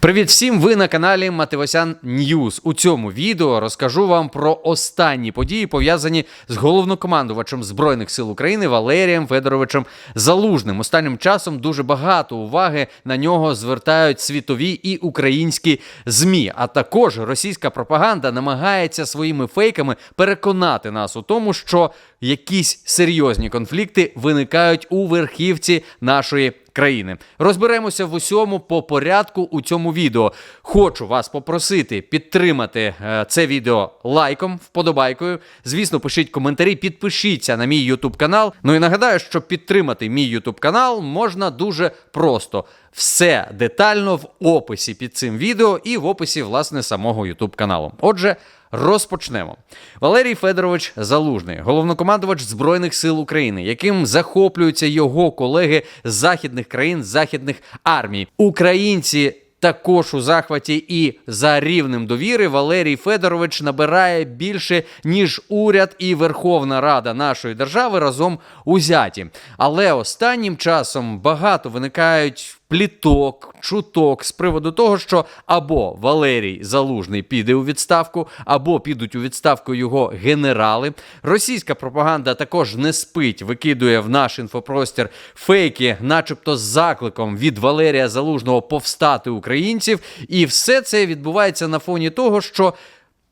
Привіт всім! Ви на каналі Мативосян Ньюз. У цьому відео розкажу вам про останні події, пов'язані з головнокомандувачем Збройних сил України Валерієм Федоровичем Залужним. Останнім часом дуже багато уваги на нього звертають світові і українські змі. А також російська пропаганда намагається своїми фейками переконати нас у тому, що якісь серйозні конфлікти виникають у верхівці нашої країни. Розберемося в усьому по порядку у цьому відео. Хочу вас попросити підтримати е, це відео лайком, вподобайкою. Звісно, пишіть коментарі, підпишіться на мій YouTube канал. Ну і нагадаю, що підтримати мій YouTube канал можна дуже просто. Все детально в описі під цим відео і в описі власне самого YouTube каналу. Отже. Розпочнемо. Валерій Федорович Залужний, головнокомандувач Збройних сил України, яким захоплюються його колеги з західних країн, західних армій. Українці також у захваті і за рівнем довіри Валерій Федорович набирає більше ніж уряд і Верховна Рада нашої держави разом узяті. Але останнім часом багато виникають пліток, чуток з приводу того, що або Валерій Залужний піде у відставку, або підуть у відставку його генерали. Російська пропаганда також не спить, викидує в наш інфопростір фейки, начебто з закликом від Валерія Залужного повстати українців. І все це відбувається на фоні того, що.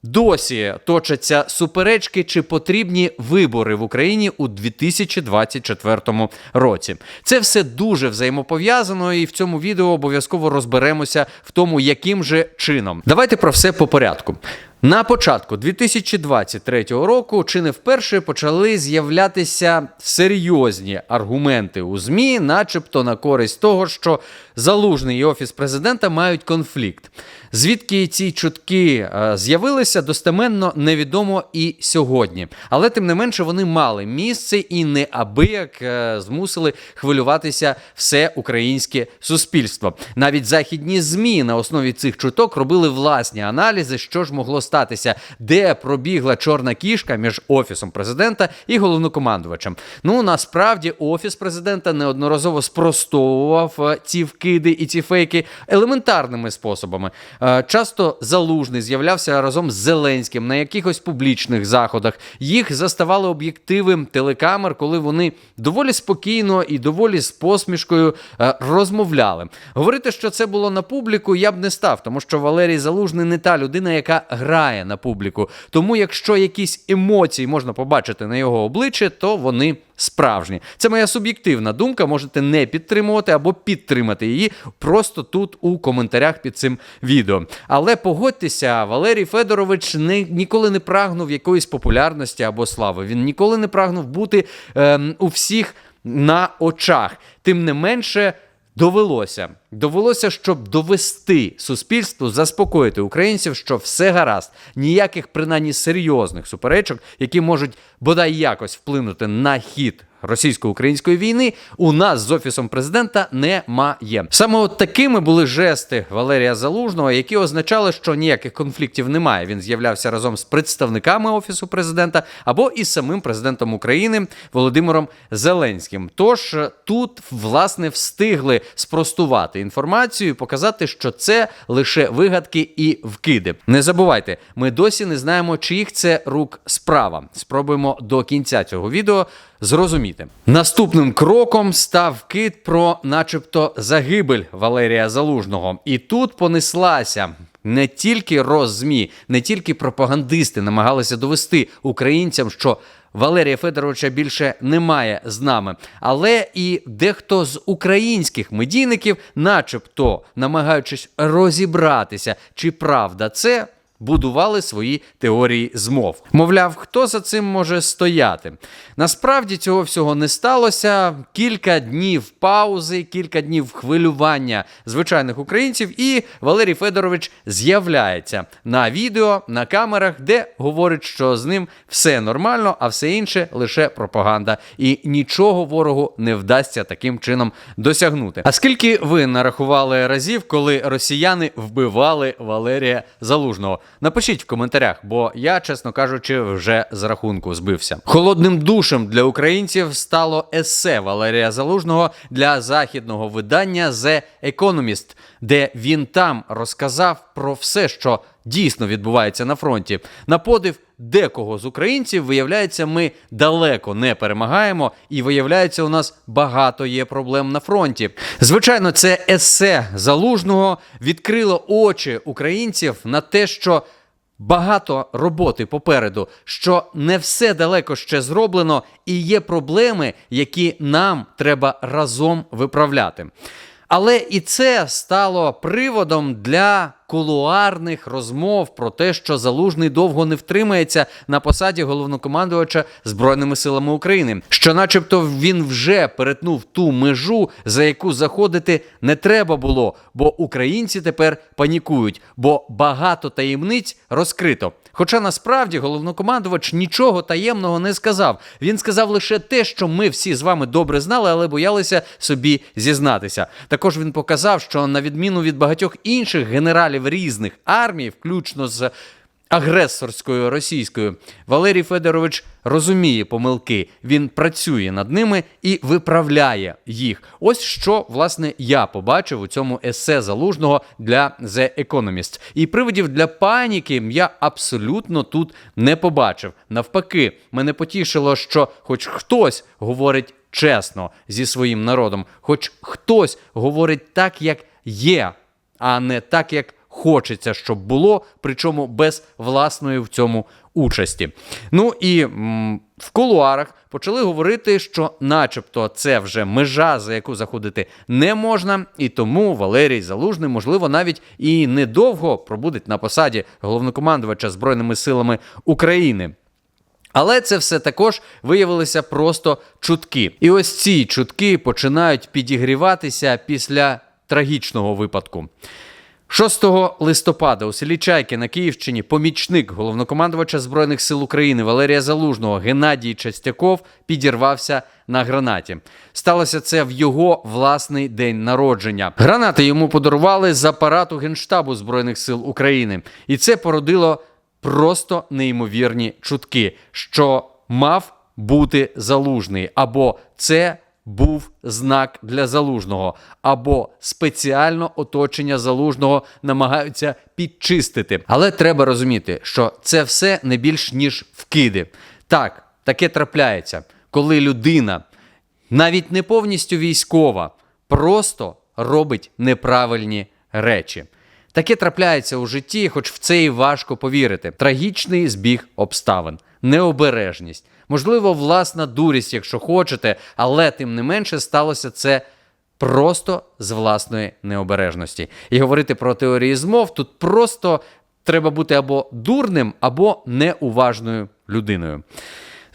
Досі точаться суперечки, чи потрібні вибори в Україні у 2024 році. Це все дуже взаємопов'язано, і в цьому відео обов'язково розберемося в тому, яким же чином. Давайте про все по порядку. На початку 2023 року чи не вперше почали з'являтися серйозні аргументи у ЗМІ, начебто на користь того, що залужний і офіс президента мають конфлікт. Звідки ці чутки е, з'явилися, достеменно невідомо і сьогодні. Але тим не менше вони мали місце і неабияк е, змусили хвилюватися все українське суспільство. Навіть західні змі на основі цих чуток робили власні аналізи, що ж могло статися, де пробігла чорна кішка між офісом президента і головнокомандувачем. Ну насправді офіс президента неодноразово спростовував е, ці вкиди і ці фейки елементарними способами. Е, Часто залужний з'являвся разом з Зеленським на якихось публічних заходах. Їх заставали об'єктиви телекамер, коли вони доволі спокійно і доволі з посмішкою е, розмовляли. Говорити, що це було на публіку, я б не став, тому що Валерій Залужний не та людина, яка грає на публіку. Тому, якщо якісь емоції можна побачити на його обличчі, то вони справжні. Це моя суб'єктивна думка. Можете не підтримувати або підтримати її просто тут у коментарях під цим відео. Але погодьтеся, Валерій Федорович не, ніколи не прагнув якоїсь популярності або слави. Він ніколи не прагнув бути ем, у всіх на очах. Тим не менше. Довелося. Довелося, щоб довести суспільству, заспокоїти українців, що все гаразд, ніяких принаймні серйозних суперечок, які можуть бодай якось вплинути на хід російсько-української війни, у нас з офісом президента немає. Саме от такими були жести Валерія Залужного, які означали, що ніяких конфліктів немає. Він з'являвся разом з представниками офісу президента або із самим президентом України Володимиром Зеленським. Тож тут власне встигли спростувати інформацію, і показати, що це лише вигадки і вкиди. Не забувайте, ми досі не знаємо, чиїх це рук справа. Спробуємо до кінця цього відео зрозуміти. Наступним кроком став кит про, начебто, загибель Валерія Залужного. І тут понеслася. Не тільки роззмі, не тільки пропагандисти намагалися довести українцям, що Валерія Федоровича більше немає з нами, але і дехто з українських медійників, начебто намагаючись розібратися, чи правда це. Будували свої теорії змов. Мовляв, хто за цим може стояти? Насправді цього всього не сталося. Кілька днів паузи, кілька днів хвилювання звичайних українців, і Валерій Федорович з'являється на відео, на камерах, де говорить, що з ним все нормально, а все інше лише пропаганда. І нічого ворогу не вдасться таким чином досягнути. А скільки ви нарахували разів, коли росіяни вбивали Валерія Залужного? Напишіть в коментарях, бо я, чесно кажучи, вже з рахунку збився. Холодним душем для українців стало есе Валерія Залужного для західного видання The Economist, де він там розказав про все, що дійсно відбувається на фронті. На подив декого з українців, виявляється, ми далеко не перемагаємо, і виявляється, у нас багато є проблем на фронті. Звичайно, це есе залужного відкрило очі українців на те, що. Багато роботи попереду, що не все далеко ще зроблено, і є проблеми, які нам треба разом виправляти. Але і це стало приводом для кулуарних розмов про те, що залужний довго не втримається на посаді головнокомандувача Збройними силами України, що, начебто, він вже перетнув ту межу, за яку заходити не треба було, бо українці тепер панікують, бо багато таємниць розкрито. Хоча насправді головнокомандувач нічого таємного не сказав. Він сказав лише те, що ми всі з вами добре знали, але боялися собі зізнатися. Також він показав, що на відміну від багатьох інших генералів різних армій, включно з агресорською російською, Валерій Федорович розуміє помилки, він працює над ними і виправляє їх. Ось що власне я побачив у цьому есе залужного для The Economist. І приводів для паніки я абсолютно тут не побачив. Навпаки, мене потішило, що хоч хтось говорить чесно зі своїм народом, хоч хтось говорить так, як є, а не так, як хочеться, щоб було, причому без власної в цьому участі. Ну і м, в кулуарах почали говорити, що, начебто, це вже межа, за яку заходити не можна, і тому Валерій Залужний, можливо, навіть і недовго пробудеть на посаді головнокомандувача Збройними силами України. Але це все також виявилися просто чутки. І ось ці чутки починають підігріватися після трагічного випадку. 6 листопада у селі Чайки на Київщині помічник головнокомандувача Збройних сил України Валерія Залужного Геннадій Частяков підірвався на гранаті. Сталося це в його власний день народження. Гранати йому подарували з апарату Генштабу Збройних сил України, і це породило просто неймовірні чутки, що мав бути залужний, або це був знак для залужного, або спеціально оточення залужного намагаються підчистити. Але треба розуміти, що це все не більш ніж вкиди. Так, таке трапляється, коли людина, навіть не повністю військова, просто робить неправильні речі. Таке трапляється у житті, хоч в це і важко повірити. Трагічний збіг обставин, необережність, можливо, власна дурість, якщо хочете, але тим не менше сталося це просто з власної необережності. І говорити про теорії змов тут просто треба бути або дурним, або неуважною людиною.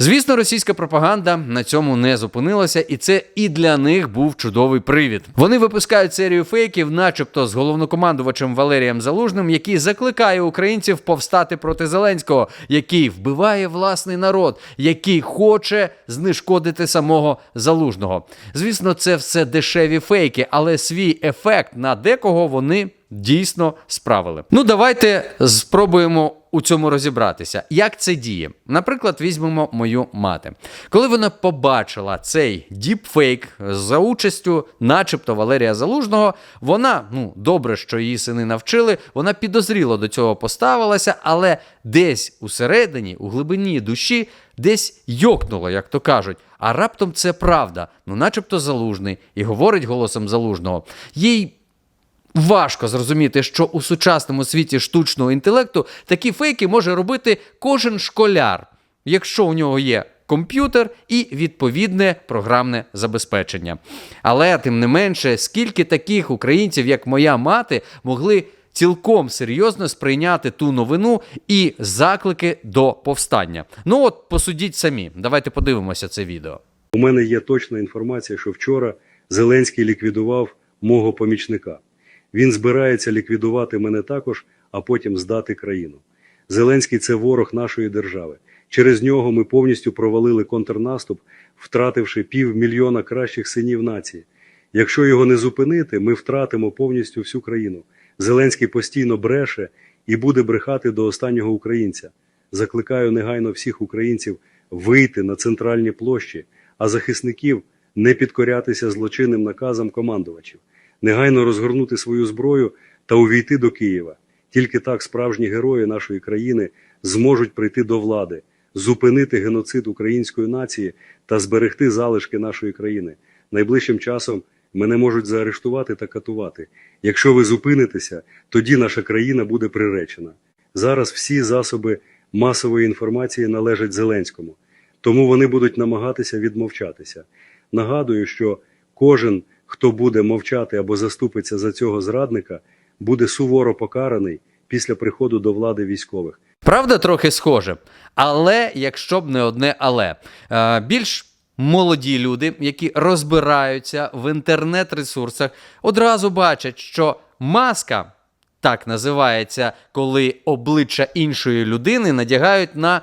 Звісно, російська пропаганда на цьому не зупинилася, і це і для них був чудовий привід. Вони випускають серію фейків, начебто з головнокомандувачем Валерієм Залужним, який закликає українців повстати проти Зеленського, який вбиває власний народ, який хоче знешкодити самого залужного. Звісно, це все дешеві фейки, але свій ефект на декого вони дійсно справили. Ну, давайте спробуємо у цьому розібратися. Як це діє? Наприклад, візьмемо мою мати. Коли вона побачила цей діпфейк за участю, начебто Валерія Залужного, вона, ну добре, що її сини навчили, вона підозріло до цього поставилася, але десь усередині, у глибині душі, десь йокнуло, як то кажуть. А раптом це правда, ну, начебто залужний, і говорить голосом залужного. Їй Важко зрозуміти, що у сучасному світі штучного інтелекту такі фейки може робити кожен школяр, якщо у нього є комп'ютер і відповідне програмне забезпечення. Але тим не менше, скільки таких українців, як моя мати, могли цілком серйозно сприйняти ту новину і заклики до повстання. Ну от посудіть самі. Давайте подивимося це відео. У мене є точна інформація, що вчора Зеленський ліквідував мого помічника. Він збирається ліквідувати мене також, а потім здати країну. Зеленський це ворог нашої держави. Через нього ми повністю провалили контрнаступ, втративши півмільйона кращих синів нації. Якщо його не зупинити, ми втратимо повністю всю країну. Зеленський постійно бреше і буде брехати до останнього українця. Закликаю негайно всіх українців вийти на центральні площі, а захисників не підкорятися злочинним наказам командувачів, негайно розгорнути свою зброю та увійти до Києва. Тільки так справжні герої нашої країни зможуть прийти до влади, зупинити геноцид української нації та зберегти залишки нашої країни. Найближчим часом мене можуть заарештувати та катувати. Якщо ви зупинитеся, тоді наша країна буде приречена. Зараз всі засоби масової інформації належать Зеленському, тому вони будуть намагатися відмовчатися. Нагадую, що кожен, хто буде мовчати або заступиться за цього зрадника, буде суворо покараний після приходу до влади військових. Правда, трохи схоже. Але якщо б не одне але. Е, більш молоді люди, які розбираються в інтернет-ресурсах, одразу бачать, що маска так називається, коли обличчя іншої людини надягають на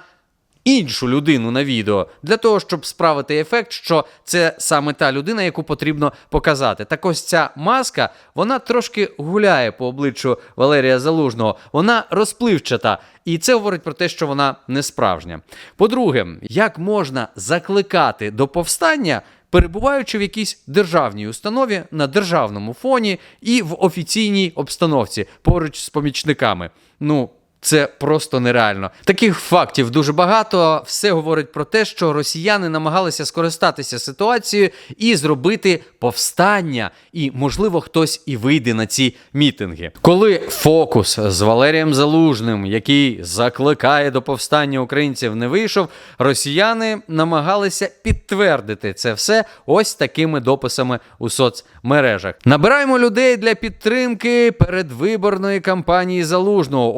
іншу людину на відео для того, щоб справити ефект, що це саме та людина, яку потрібно показати. Так ось ця маска, вона трошки гуляє по обличчю Валерія Залужного, вона розпливчата. І це говорить про те, що вона не справжня. По-друге, як можна закликати до повстання, перебуваючи в якійсь державній установі на державному фоні і в офіційній обстановці поруч з помічниками? Ну, це просто нереально. Таких фактів дуже багато. Все говорить про те, що росіяни намагалися скористатися ситуацією і зробити повстання. І, можливо, хтось і вийде на ці мітинги. Коли фокус з Валерієм Залужним, який закликає до повстання українців, не вийшов, росіяни намагалися підтвердити це все ось такими дописами у соцмережах. Набираємо людей для підтримки передвиборної кампанії залужного.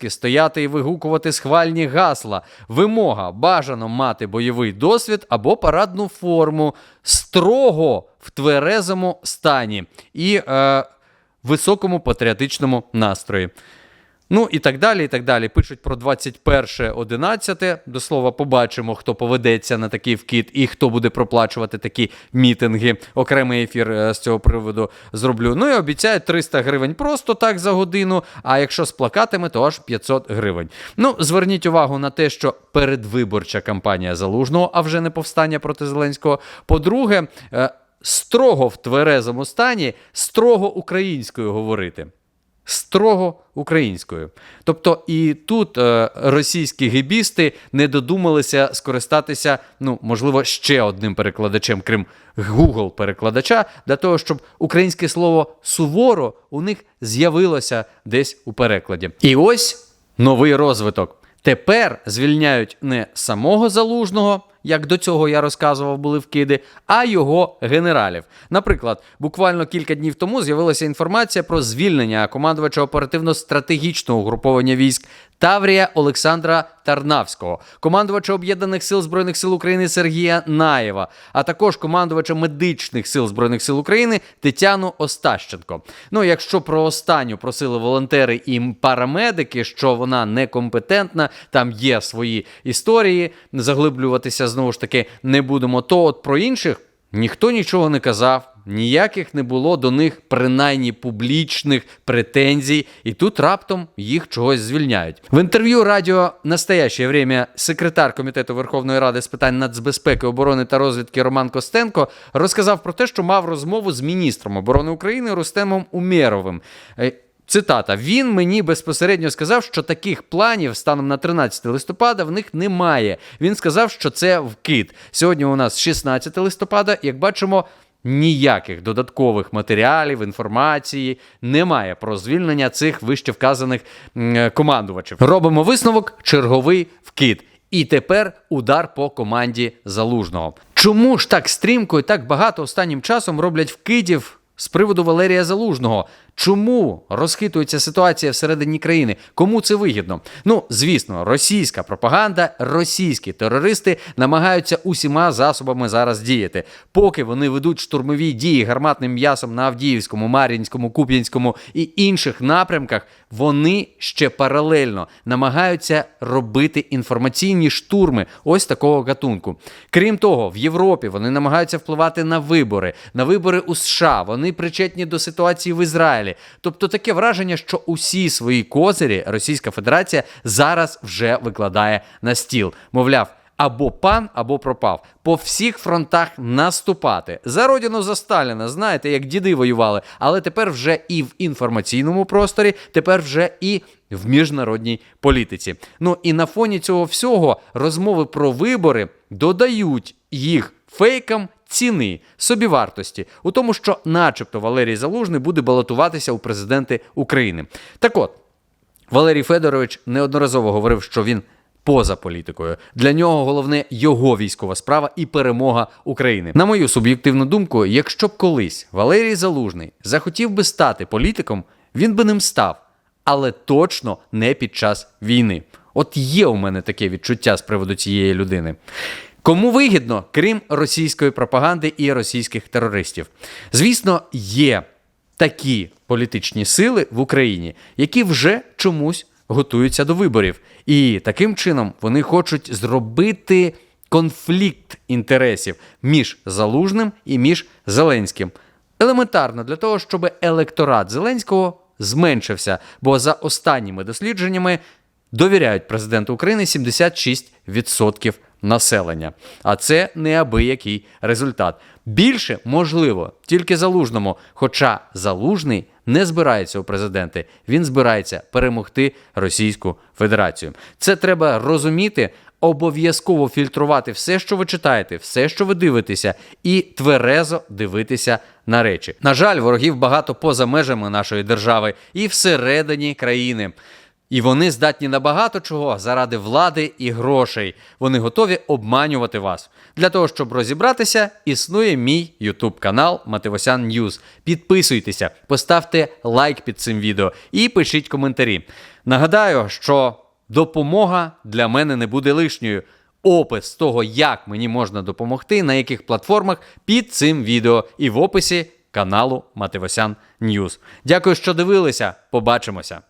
Обов'язки стояти і вигукувати схвальні гасла. Вимога бажано мати бойовий досвід або парадну форму строго в тверезому стані і е, високому патріотичному настрої. Ну і так далі, і так далі. Пишуть про 21.11. До слова, побачимо, хто поведеться на такий вкид і хто буде проплачувати такі мітинги. Окремий ефір е, з цього приводу зроблю. Ну і обіцяють 300 гривень просто так за годину. А якщо з плакатами, то аж 500 гривень. Ну, зверніть увагу на те, що передвиборча кампанія залужного, а вже не повстання проти Зеленського. По-друге, е, строго в тверезому стані, строго українською говорити строго українською. Тобто і тут е, російські гебісти не додумалися скористатися, ну, можливо, ще одним перекладачем, крім Google перекладача, для того, щоб українське слово суворо у них з'явилося десь у перекладі. І ось новий розвиток. Тепер звільняють не самого залужного, як до цього я розказував, були вкиди, а його генералів. Наприклад, буквально кілька днів тому з'явилася інформація про звільнення командувача оперативно-стратегічного угруповання військ Таврія Олександра Тарнавського, командувача об'єднаних сил збройних сил України Сергія Наєва, а також командувача медичних сил збройних сил України Тетяну Остащенко. Ну, якщо про останню просили волонтери і парамедики, що вона некомпетентна, там є свої історії, заглиблюватися знову ж таки не будемо. То от про інших ніхто нічого не казав. Ніяких не було до них принаймні публічних претензій, і тут раптом їх чогось звільняють. В інтерв'ю радіо «Настоящее время секретар комітету Верховної Ради з питань нацбезпеки, оборони та розвідки Роман Костенко розказав про те, що мав розмову з міністром оборони України Рустемом Умєровим. Е, Цитата: він мені безпосередньо сказав, що таких планів станом на 13 листопада в них немає. Він сказав, що це вкид. Сьогодні у нас 16 листопада. Як бачимо, ніяких додаткових матеріалів, інформації немає про звільнення цих вище вказаних командувачів. Робимо висновок: черговий вкид. І тепер удар по команді залужного. Чому ж так стрімко і так багато останнім часом роблять вкидів з приводу Валерія Залужного? Чому розхитується ситуація всередині країни? Кому це вигідно? Ну, звісно, російська пропаганда, російські терористи намагаються усіма засобами зараз діяти. Поки вони ведуть штурмові дії гарматним м'ясом на Авдіївському, Мар'їнському, Куп'янському і інших напрямках, вони ще паралельно намагаються робити інформаційні штурми ось такого гатунку. Крім того, в Європі вони намагаються впливати на вибори, на вибори у США. Вони причетні до ситуації в Ізраїлі. Далі. Тобто таке враження, що усі свої козирі Російська Федерація зараз вже викладає на стіл. Мовляв, або пан, або пропав. По всіх фронтах наступати. За родину за Сталіна, знаєте, як діди воювали, але тепер вже і в інформаційному просторі, тепер вже і в міжнародній політиці. Ну і на фоні цього всього розмови про вибори додають їх фейкам ціни, собівартості, у тому, що, начебто, Валерій Залужний буде балотуватися у президенти України. Так от, Валерій Федорович неодноразово говорив, що він поза політикою. Для нього головне його військова справа і перемога України. На мою суб'єктивну думку, якщо б колись Валерій Залужний захотів би стати політиком, він би ним став, але точно не під час війни. От є у мене таке відчуття з приводу цієї людини. Кому вигідно, крім російської пропаганди і російських терористів? Звісно, є такі політичні сили в Україні, які вже чомусь готуються до виборів. І таким чином вони хочуть зробити конфлікт інтересів між Залужним і між Зеленським. Елементарно для того, щоб електорат Зеленського зменшився, бо за останніми дослідженнями довіряють президенту України 76% населення. А це неабиякий результат. Більше можливо тільки залужному. Хоча залужний не збирається у президенти, він збирається перемогти Російську Федерацію. Це треба розуміти. Обов'язково фільтрувати все, що ви читаєте, все, що ви дивитеся, і тверезо дивитися на речі. На жаль, ворогів багато поза межами нашої держави і всередині країни. І вони здатні на багато чого заради влади і грошей. Вони готові обманювати вас. Для того, щоб розібратися, існує мій YouTube канал Мативосян Ньюз. Підписуйтеся, поставте лайк під цим відео і пишіть коментарі. Нагадаю, що допомога для мене не буде лишньою. Опис того, як мені можна допомогти, на яких платформах під цим відео і в описі каналу Мативосян Ньюз. Дякую, що дивилися. Побачимося.